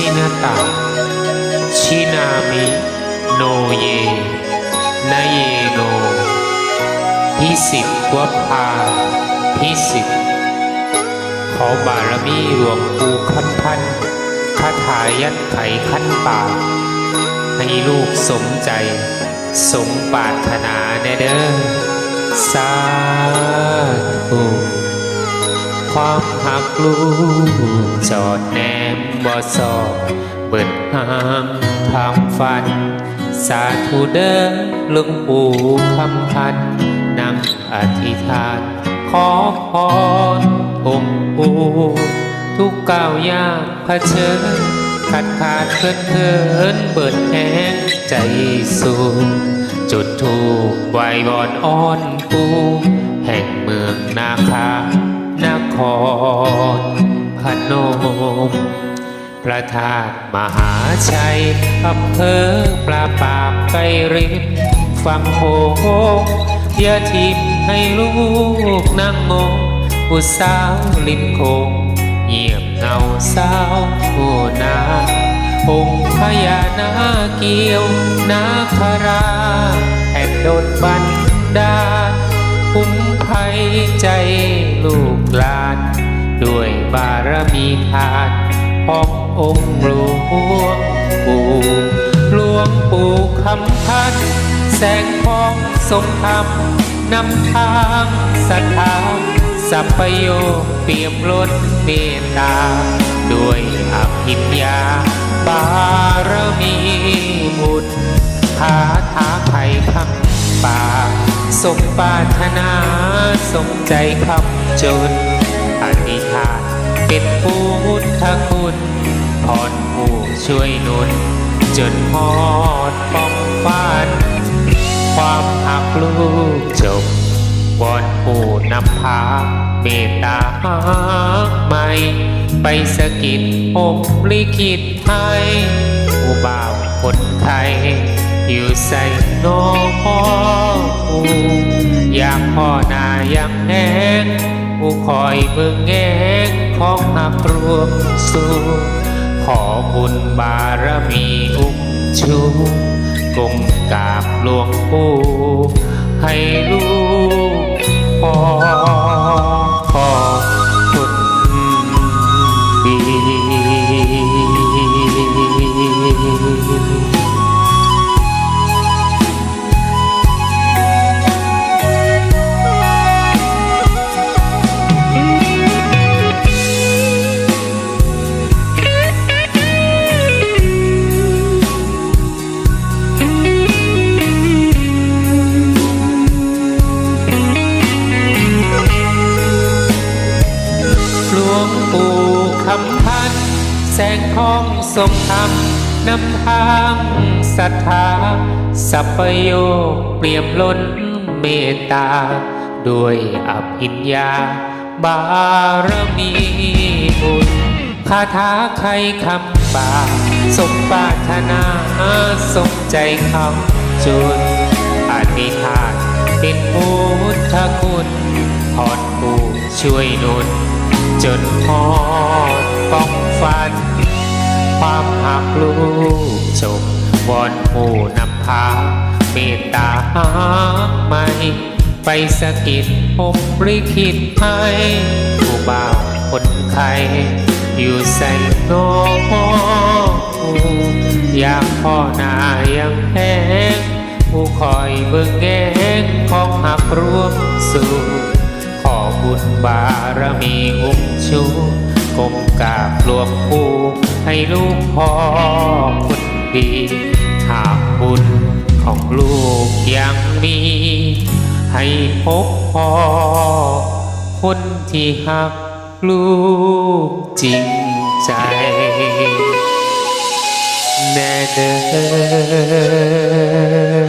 ชินาตาชินามิ โนเยนเยโน พิสิทธวภาพิสิทธขอบารมีหลวงปู่คำพันคาถายัดไขขั้นปากให้ลูกสมใจ สมปรารถนาแน่เด้อสาธุ ความหักลูกจอดแนมบ่สอบเปิดหางทางฝัน สาธุเด้อลวงปู่คำพันนั่งอธิษฐาน ขอพรองค์ปู่ทุกก้าวย่างเผชิญขาดขาดเคินเคินเบิดแหงใจสูงจุดถูกไหวบอนอ้อนปูแห่งเมืองนาคา นครพนม พระธาตุมหาชัยอำเภอปลาปากไกรริมฟังโหงอย่าทิมให้ลูกนั่งงงผู้สาวริมโคงเงียบเงาเศร้าโอนาองค์พญานาเกี่ยวนาคราแห่งโดนบันดาลคุ้มภัยใจ ลูกหลาน ด้วยบารมีทานขององค์หลวงปู่หลวงปู่คำพันธ์แสงทองทรงธรรมนำทางศรัทธาสัพพโยเปี่ยมล้นเมตตา ด้วยอภิญญา บารมีบุตรคาถาไทยคำป่า สมปรารถนาสมใจคำจน อธิษฐานเป็นพุทธคุณพรผู้ช่วยนุน จนฮอดป้องฟ้านความหักลูกจบวอนผู้นำพาเมตตาหาใหม่ ไปสะกิดผมลิขิตให้ผู้บ่าวคนไทย อยู่ใส่โนอูอยากพ่อนายังแหงผู้คอยเบิ่งแงงของหักรวมสู่ขอบุญบารมีอุ้มชูกงกาบหลวงปู่ให้ แสงทองทรงธรรมนำทางศรัทธา สัพโยเปรียบล้นเมตตา ด้วยอภิญญา บารมีบุญคาถาใครคำบาสมปารถนาสมใจคำจุนอธิษฐานเป็นพุทธคุณพรผู้ช่วยนุนจนฮอดป้อง ฟัน ความหักลูกจบวอนผู้นำพา เมตตาหาไม่ ไปสะกิดผมริคิดให้ผู้บ่าวคนไข้อยู่ใส่โนอยากพ่อหนายังแห้งผู้คอยเบิ่งแงงของหักรวมสู่ขอบุญบารมีอุ้มชู กมกราบหลวงปู่ให้ลูกพ่อคนดีหากบุญของลูกยังมี ให้พบพ่อคนที่หักลูกจริงใจ แน่เด้อ